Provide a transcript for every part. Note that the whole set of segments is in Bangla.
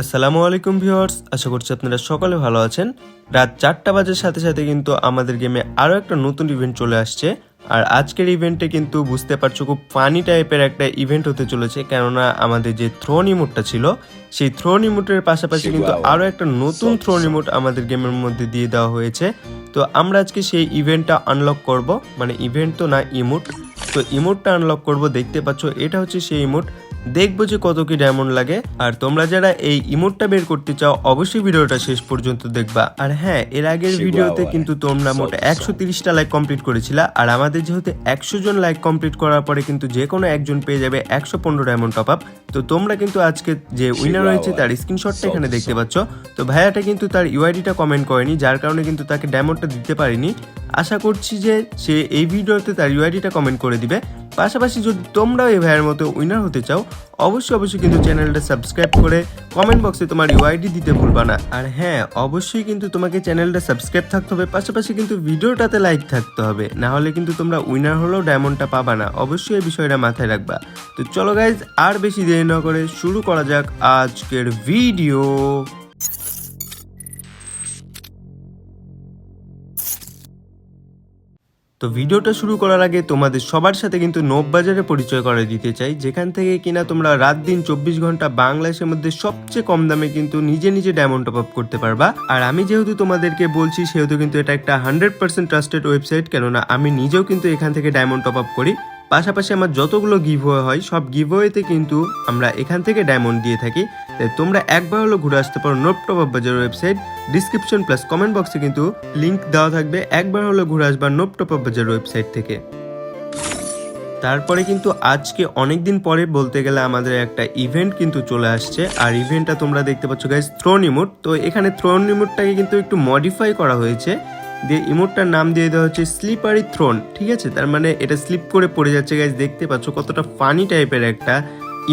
আসসালামু আলাইকুম ভিউয়ার্স আশা করছি আপনারা সকলে ভালো আছেন। রাত চারটা বাজার সাথে সাথে কিন্তু আমাদের গেমে আরও একটা নতুন ইভেন্ট চলে আসছে। আর আজকের ইভেন্টে কিন্তু বুঝতে পারছ খুব ফানি টাইপের একটা ইভেন্ট হতে চলেছে কেননা আমাদের যে থ্রোন ইমোটটা ছিল সেই থ্রোন ইমোটের পাশাপাশি কিন্তু আরও একটা নতুন থ্রোন ইমোট আমাদের গেমের মধ্যে দিয়ে দেওয়া হয়েছে। তো আমরা আজকে সেই ইভেন্টটা আনলক করব মানে ইভেন্ট তো না ইমোট তো ইমোটটা আনলক করব দেখতে পাচ্ছ এটা হচ্ছে সেই ইমোট দেখব যে কত কি ডায়মন্ড লাগে। আর তোমরা যারা এই ইমোটটা বের করতে চাও অবশ্যই ভিডিওটা শেষ পর্যন্ত দেখবা। আর হ্যাঁ এর আগের ভিডিওতে কিন্তু তোমরা মোট একশো তিরিশটা লাইক কমপ্লিট করেছিলা। আর আমাদের যেহেতু একশো জন লাইক কমপ্লিট করার পরে কিন্তু যে কোনো একজন পেয়ে যাবে একশো পনেরো ডায়মন্ড টপ আপ তো তোমরা কিন্তু আজকে যে উইনার রয়েছে তার স্ক্রিনশটটা এখানে দেখতে পাচ্ছ। তো ভাইয়াটা কিন্তু তার ইউআইডিটা কমেন্ট করেনি যার কারণে কিন্তু তাকে ডায়মন্ডটা দিতে পারিনি। আশা করছি যে সে এই ভিডিওতে তার ইউআইডিটা কমেন্ট করে দিবে। পাশাপাশি যদি তোমরাও এই ভাইয়ের মতো উইনার হতে চাও, অবশ্যই অবশ্যই কিন্তু চ্যানেলটা সাবস্ক্রাইব করে কমেন্ট বক্সে তোমার ইউআইডি দিতে ভুলবা না। আর হ্যাঁ অবশ্যই কিন্তু তোমাকে চ্যানেলটা সাবস্ক্রাইব থাকতে হবে, পাশাপাশি কিন্তু ভিডিওটাতে লাইক থাকতে হবে। না হলে কিন্তু তোমরা উইনার হলেও ডায়মন্ডটা পাবা না। অবশ্যই এই বিষয়টা মাথায় রাখবা। তো চলো গাইজ আর বেশি দেরি না করে শুরু করা যাক আজকের ভিডিও তো ভিডিওটা শুরু করার আগে তোমাদের সবার সাথে কিন্তু নোব বাজারে পরিচয় করে দিতে চাই, যেখান থেকে কিনা তোমরা রাত দিন চব্বিশ ঘণ্টা বাংলাদেশের মধ্যে সবচেয়ে কম দামে কিন্তু নিজে নিজে ডায়মন্ড টপ আপ করতে পারবা। আর আমি যেহেতু তোমাদেরকে বলছি, সেহেতু কিন্তু এটা একটা হান্ড্রেড পার্সেন্ট ট্রাস্টেড ওয়েবসাইট কেননা আমি নিজেও কিন্তু এখান থেকে ডায়মন্ড টপ আপ করি। পাশাপাশি আমার যতগুলো গিভওয়ে হয়, সব গিভওয়েতে কিন্তু আমরা এখান থেকে ডায়মন্ড দিয়ে থাকি। তাই তোমরা একবার হলো ঘুরে আসতে পারো note top up bazaar website description plus comment বক্সে কিন্তু লিঙ্ক দেওয়া থাকবে। একবার হলো ঘুরে আসবা note top up bazaar website থেকে। তারপরে কিন্তু আজকে অনেক দিন পরে বলতে গেলে আমাদের একটা ইভেন্ট কিন্তু চলে আসছে। আর ইভেন্টটা তোমরা দেখতে পাচ্ছ গাইজ থ্রোন ইমোট তো এখানে থ্রোন ইমোটটাকে কিন্তু একটু মডিফাই করা হয়েছে। দিয়ে ইমোটটার নাম দিয়ে দেওয়া হচ্ছে স্লিপারি থ্রোন ঠিক আছে? তার মানে এটা স্লিপ করে পড়ে যাচ্ছে গাইজ দেখতে পাচ্ছ কতটা ফানি টাইপের একটা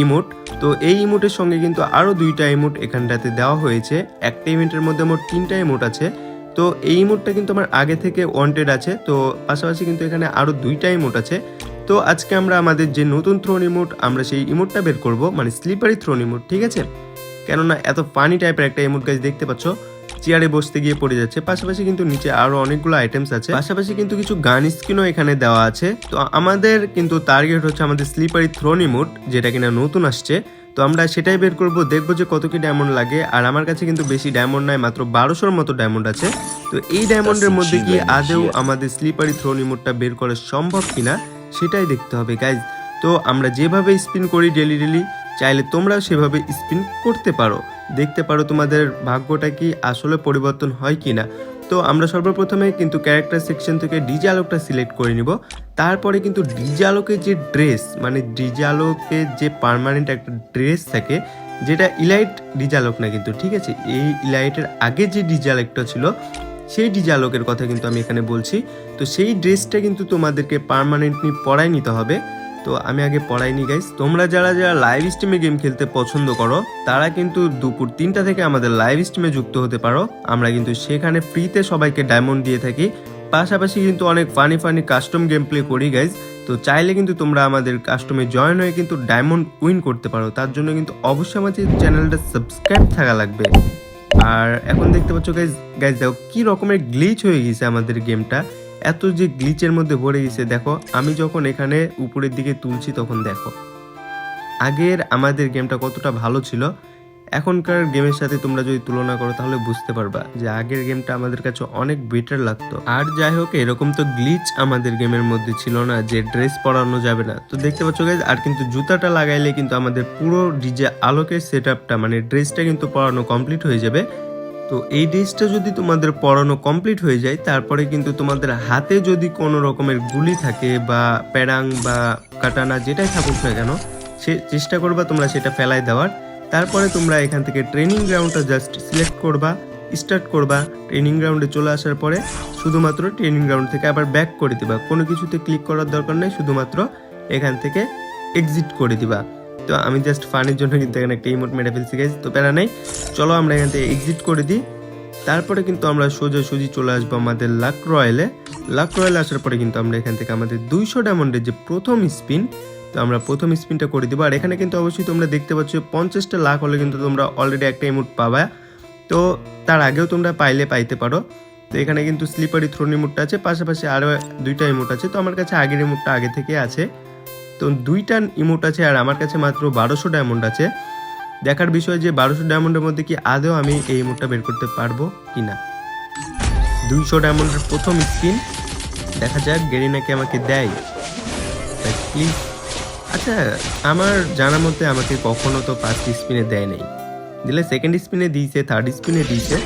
ইমোট। তো এই ইমোটের সঙ্গে কিন্তু আরও দুইটা ইমোট এখানটাতে দেওয়া হয়েছে। একটা ইভেন্টের মধ্যে মোট তিনটা ইমোট আছে। তো এই ইমোটটা কিন্তু আমার আগে থেকে ওয়ান্টেড আছে। তো পাশাপাশি কিন্তু এখানে আরও দুইটা ইমোট আছে। তো আজকে আমরা আমাদের যে নতুন থ্রোন ইমোট, আমরা সেই ইমোটটা বের করব মানে স্লিপারি থ্রোন ইমোট, ঠিক আছে? কেননা এত ফানি টাইপের একটা ইমোট গাছ দেখতে পাচ্ছ। চেয়ারে বসতে গিয়ে পড়ে যাচ্ছে। পাশাপাশি কিন্তু নিচে আরও অনেকগুলো আইটেমস আছে। পাশাপাশি কিন্তু কিছু গান স্ক্রিনও এখানে দেওয়া আছে। তো আমাদের কিন্তু টার্গেট হচ্ছে আমাদের স্লিপারি থ্রোন ইমোট যেটা কিনা নতুন আসছে। তো আমরা সেটাই বের করব দেখব যে কত কি ডায়মন্ড লাগে। আর আমার কাছে কিন্তু বেশি ডায়মন্ড নাই মাত্র বারোশোর মতো ডায়মন্ড আছে। তো এই ডায়মন্ডের মধ্যে কি আদেও আমাদের স্লিপারি থ্রোন ইমোটটা বের করা সম্ভব কিনা সেটাই দেখতে হবে গাইজ তো আমরা যেভাবে স্পিন করি ডেলি ডেলি চাইলে তোমরাও সেভাবে স্পিন করতে পারো। দেখতে পারো তোমাদের ভাগ্যটা কি আসলে পরিবর্তন হয় কি না তো আমরা সর্বপ্রথমে কিন্তু ক্যারেক্টার সেকশন থেকে ডিজে আলোকটা সিলেক্ট করে নিব। তারপরে কিন্তু ডিজে আলোকের যে ড্রেস মানে ডিজে আলোকের যে পার্মানেন্ট একটা ড্রেস থাকে, যেটা ইলাইট ডিজে আলোক না কিন্তু, ঠিক আছে? এই ইলাইটের আগে যে ডিজে আলোকটা ছিল, সেই ডিজে আলোকের কথা কিন্তু আমি এখানে বলছি। তো সেই ড্রেসটা কিন্তু তোমাদেরকে পার্মানেন্টলি পরাই নিতে হবে। তো আমি আগে পড়াইনি গাইস তোমরা যারা যারা লাইভ স্ট্রিমে গেম খেলতে পছন্দ করো, তারা কিন্তু দুপুর তিনটা থেকে আমাদের লাইভ স্ট্রিমে যুক্ত হতে পারো। আমরা কিন্তু সেখানে ফ্রিতে সবাইকে ডায়মন্ড দিয়ে থাকি। পাশাপাশি কিন্তু অনেক funny funny custom game play করি গাইজ তো চাইলে কিন্তু তোমরা আমাদের কাস্টমে জয়েন হয়ে কিন্তু ডায়মন্ড উইন করতে পারো। তার জন্য কিন্তু অবশ্যই আমাদের চ্যানেলটা সাবস্ক্রাইব থাকা লাগবে। আর এখন দেখতে পাচ্ছ গাইজ গাইজ দেখো কি রকমের গ্লিচ হয়ে গেছে আমাদের গেমটা এত যে গ্লিচের মধ্যে ভরে গেছে, দেখো, আমি যখন এখানে উপরের দিকে তুলছি তখন দেখো। আগের আমাদের গেমটা কতটা ভালো ছিল, এখনকার গেমের সাথে তোমরা যদি তুলনা করো, তাহলে বুঝতে পারবা যে আগের গেমটা আমাদের কাছে অনেক বেটার লাগতো। আর যাই হোক, এরকম তো গ্লিচ আমাদের গেমের মধ্যে ছিল না যে ড্রেস পরানো যাবে না। তো দেখতে পাচ্ছ গাইজ আর কিন্তু জুতাটা লাগাইলে কিন্তু আমাদের পুরো ডিজে আলোকের সেট মানে ড্রেসটা কিন্তু পরানো কমপ্লিট হয়ে যাবে। তো এই ড্রেসটা যদি তোমাদের পড়ানো কমপ্লিট হয়ে যায়, তারপরে কিন্তু তোমাদের হাতে যদি কোনো রকমের গুলি থাকে বা প্যারাং বা কাটানা যেটাই থাকুক না কেন, সে চেষ্টা করবা তোমরা সেটা ফেলাই দেওয়ার। তারপরে তোমরা এখান থেকে ট্রেনিং গ্রাউন্ডটা জাস্ট সিলেক্ট করবা স্টার্ট করবা। ট্রেনিং গ্রাউন্ডে চলে আসার পরে শুধুমাত্র ট্রেনিং গ্রাউন্ড থেকে আবার ব্যাক করে দিবা। কোনো কিছুতে ক্লিক করার দরকার নেই, শুধুমাত্র এখান থেকে এক্সিট করে দিবা। তো আমি জাস্ট ফানের জন্য কিন্তু এখানে একটা ইমোট মেরে ফেলছি গাইজ তো প্যারা নেই। চলো আমরা এখান থেকে এক্সিট করে দিই। তারপরে কিন্তু আমরা সোজাসুজি চলে আসব আমাদের লাক রয়েলে লাক রয়েলে আসার পরে কিন্তু আমরা এখান থেকে আমাদের দুইশো ডায়মন্ডের যে প্রথম স্পিন তো আমরা প্রথম স্পিনটা করে দিব। আর এখানে কিন্তু অবশ্যই তোমরা দেখতে পাচ্ছ, পঞ্চাশটা লাখ হলে কিন্তু তোমরা অলরেডি একটা ইমোট পাবা। তো তার আগেও তোমরা পাইলে পাইতে পারো। তো এখানে কিন্তু স্লিপারি থ্রোন ইমোটটা আছে, পাশাপাশি আরও দুইটা ইমোট আছে। তো আমার কাছে আগের ইমোটটা আগে থেকে আছে। তো দুইটা ইমোট আছে আর আমার কাছে মাত্র বারোশো ডায়মন্ড আছে। দেখার বিষয় যে বারোশো ডায়মন্ডের মধ্যে কি আদৌ আমি এই ইমোটটা বের করতে পারব কি না দুইশো ডায়মন্ডের প্রথম স্পিন দেখা যাক গেরিনাকে আমাকে দেয়। আচ্ছা আমার জানার মধ্যে আমাকে কখনো তো ফার্স্ট স্পিনে দেয় নাই। দিলে সেকেন্ড স্পিনে দিয়েছে থার্ড স্পিনে দিয়েছে।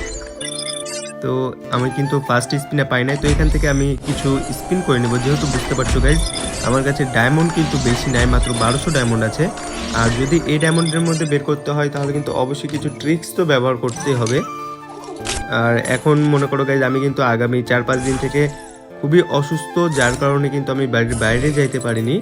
তো আমি কিন্তু ফার্স্ট স্পিনে পাই নাই, তো এখান থেকে আমি কিছু স্পিন করে নেব, যেহেতু বুঝতে পারছ গাইজ আমার কাছে ডায়মন্ড কিন্তু বেশি নাই, মাত্র বারোশো ডায়মন্ড আছে। আর যদি এই ডায়মন্ডের মধ্যে বের করতে হয়, তাহলে কিন্তু অবশ্যই কিছু ট্রিক্স তো ব্যবহার করতেই হবে। আর এখন মনে করো গাইজ আমি কিন্তু আগামী চার পাঁচ দিন থেকে খুবই অসুস্থ, যার কারণে কিন্তু আমি বাইরে যাইতে পারিনি।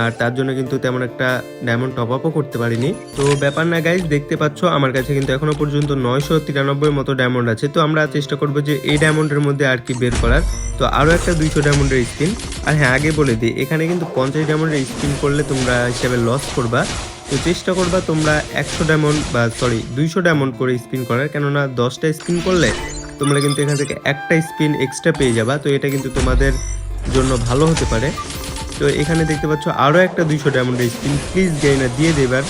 আর তার জন্য কিন্তু তেমন একটা ডায়মন্ড টপ আপও করতে পারিনি। তো ব্যাপার না গাইজ দেখতে পাচ্ছ, আমার কাছে কিন্তু এখনও পর্যন্ত নয়শো তিরানব্বই মতো ডায়মন্ড আছে। তো আমরা চেষ্টা করব যে এই ডায়মন্ডের মধ্যে আর কি বের করার। তো আরও একটা দুইশো ডায়মন্ডের স্পিন আর হ্যাঁ আগে বলে দিই, এখানে কিন্তু পঞ্চাশ ডায়মন্ডের স্পিন করলে তোমরা হিসাবে লস করবা। তো চেষ্টা করবা তোমরা একশো ডায়মন্ড বা সরি দুইশো ডায়মন্ড করে স্পিন করার। কেননা দশটা স্পিন করলে তোমরা কিন্তু এখান থেকে একটা স্পিন এক্সট্রা পেয়ে যাবা। তো এটা কিন্তু তোমাদের জন্য ভালো হতে পারে। তো এখানে দেখতে পাচ্ছ আরও একটা দুইশো ডায়মন্ডের স্পিন প্লিজ দেয় না দিয়ে দেবার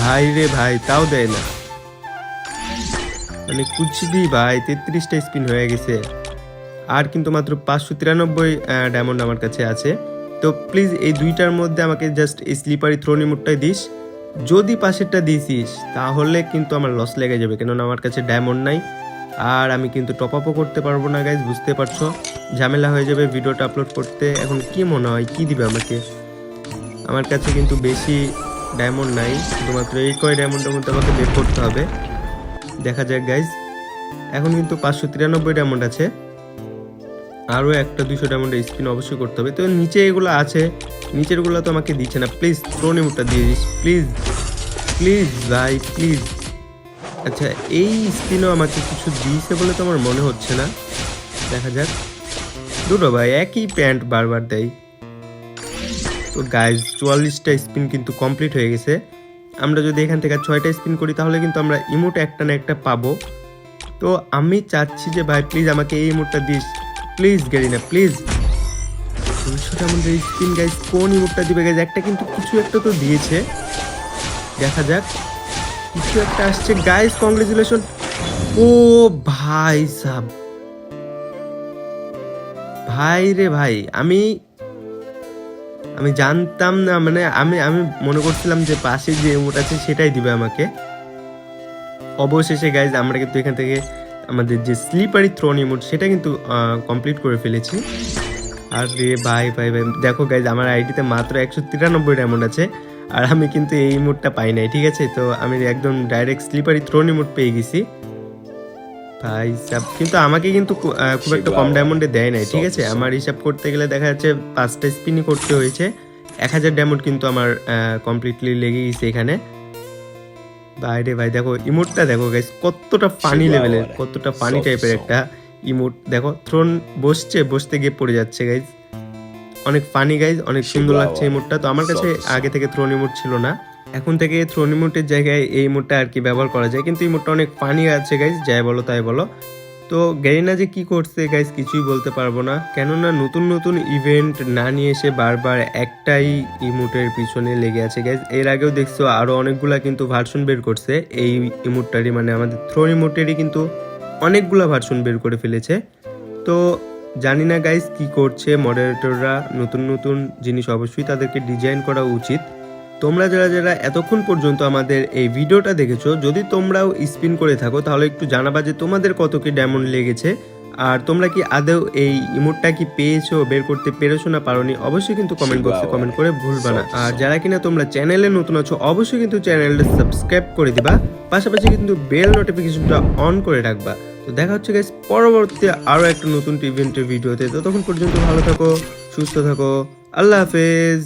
ভাই রে ভাই, তাও দেয় না। মানে কুচবি ভাই, তেত্রিশটা স্পিন হয়ে গেছে। আর কিন্তু মাত্র পাঁচশো তিরানব্বই ডায়মন্ড আমার কাছে আছে। তো প্লিজ এই দুইটার মধ্যে আমাকে জাস্ট এই স্লিপারি থ্রোনি মুডটাই দিস। যদি পাশেরটা দিছিস, তাহলে কিন্তু আমার লস লেগে যাবে। কেননা আমার কাছে ডায়মন্ড নাই। আর আমি কিন্তু টপ আপও করতে পারব না গাইজ বুঝতে পারছ? ঝামেলা হয়ে যাবে ভিডিওটা আপলোড করতে। এখন কি মনে হয়, কি দিবে আমাকে? আমার কাছে কিন্তু বেশি ডায়মন্ড নাই, শুধুমাত্র এই কয় ডায়মন্ডের মধ্যে আমাকে বের করতে হবে। দেখা যাক গাইজ এখন কিন্তু পাঁচশো তিরানব্বই ডায়মন্ড আছে। আরও একটা দুশো ডায়মন্ডের স্পিন অবশ্যই করতে হবে। তো নিচে এগুলো আছে। নিচেরগুলো তো আমাকে দিচ্ছে না। প্লিজ থ্রোনিমুটটা দিয়ে দিস। প্লিজ প্লিজ ভাই প্লিজ আচ্ছা এই স্পিনও আমাকে কিছু দিয়েছে বলে তো আমার মনে হচ্ছে না। দেখা যাক। দুটো ভাই, একই প্যান্ট বারবার দেয়। তো গাইজ চুয়াল্লিশটা স্পিন কিন্তু কমপ্লিট হয়ে গেছে। আমরা যদি এখান থেকে ছয়টা স্পিন করি, তাহলে কিন্তু আমরা ইমোট একটা না একটা পাবো। তো আমি চাচ্ছি যে ভাই প্লিজ আমাকে এই ইমোটটা দিস। প্লিজ গেরিনা প্লিজ আমাদের স্পিন গাইজ কোন ইমোটটা দিবে গাইজ একটা কিন্তু কিছু একটা তো দিয়েছে। দেখা যাক। কিছু একটা আসছে। গাইজ কংগ্রেচুলেশন ও ভাই সাব। ভাই রে ভাই, আমি আমি জানতাম না মানে আমি আমি মনে করছিলাম যে পাশে যে ইমোট আছে সেটাই দিবে আমাকে। অবশেষে গাইজ আমরা কিন্তু এখান থেকে আমাদের যে স্লিপারি থ্রোন ইমোট সেটা কিন্তু কমপ্লিট করে ফেলেছি। আর রে ভাই ভাই ভাই, দেখো গাইজ আমার আইডিতে মাত্র একশো তিরানব্বই ডায়মন্ড আছে। আর আমি কিন্তু এই ইমোটটা পাই নাই ঠিক আছে? তো আমি একদম ডাইরেক্ট স্লিপারি থ্রোন ইমোট পেয়ে গেছি। ভাই সাব কিন্তু আমাকে কিন্তু খুব একটা কম ডায়মন্ডে দেয় নাই ঠিক আছে? আমার হিসাব করতে গেলে দেখা যাচ্ছে পাঁচটা স্পিনই করতে হয়েছে। এক হাজার ডায়মন্ড কিন্তু আমার কমপ্লিটলি লেগে গেছে এখানে। বাইরে ভাই দেখো ইমোটটা দেখো গাইস কতটা পানি লেভেলের কতটা পানি টাইপের একটা ইমোট দেখো থ্রোন বসছে বসতে গিয়ে পড়ে যাচ্ছে গাইজ অনেক ফানি গাইজ অনেক সুন্দর লাগছে ইমোটটা তো আমার কাছে আগে থেকে থ্রোন ইমোট ছিল না। এখন থেকে থ্রোন ইমোটের জায়গায় এই ইমোটটা আর কি ব্যবহার করা যায়। কিন্তু ইমোটটা অনেক ফানি আছে গাইজ যাই বলো তাই বলো। তো গেরিনা যে কি করছে গাইজ কিছুই বলতে পারব না। কেননা নতুন নতুন ইভেন্ট না নিয়ে এসে বারবার একটাই ইমোটের পিছনে লেগে আছে গাইজ এর আগেও দেখছ আরও অনেকগুলা কিন্তু ভার্সন বের করছে। এই ইমোটটারই মানে আমাদের থ্রোন ইমোটেরই কিন্তু অনেকগুলা ভার্সন বের করে ফেলেছে। তো জানি না গাইজ কি করছে মডারেটররা নতুন নতুন জিনিস অবশ্যই তাদেরকে ডিজাইন করা উচিত। তোমরা যারা যারা এতক্ষণ পর্যন্ত আমাদের এই ভিডিওটা দেখেছ যদি তোমরাও স্পিন করে থাকো তাহলে একটু জানাবা যে তোমাদের কত কি ডায়মন্ড লেগেছে। আর তোমরা কি আদৌ এই ইমোটটা কি পেয়েছ বের করতে পেরেছ না পারোনি অবশ্যই কিন্তু কমেন্ট বক্সে কমেন্ট করে ভুলবা না। আর যারা কিনা তোমরা চ্যানেলে নতুন আছো অবশ্যই কিন্তু চ্যানেলটা সাবস্ক্রাইব করে দিবা। পাশাপাশি কিন্তু বেল নোটিফিকেশনটা অন করে রাখবা। তো দেখা হচ্ছে গাইস পরবর্তী আরও একটা নতুন ইভেন্টের ভিডিওতে ততক্ষণ পর্যন্ত ভালো থাকো, সুস্থ থাকো, আল্লাহ হাফেজ।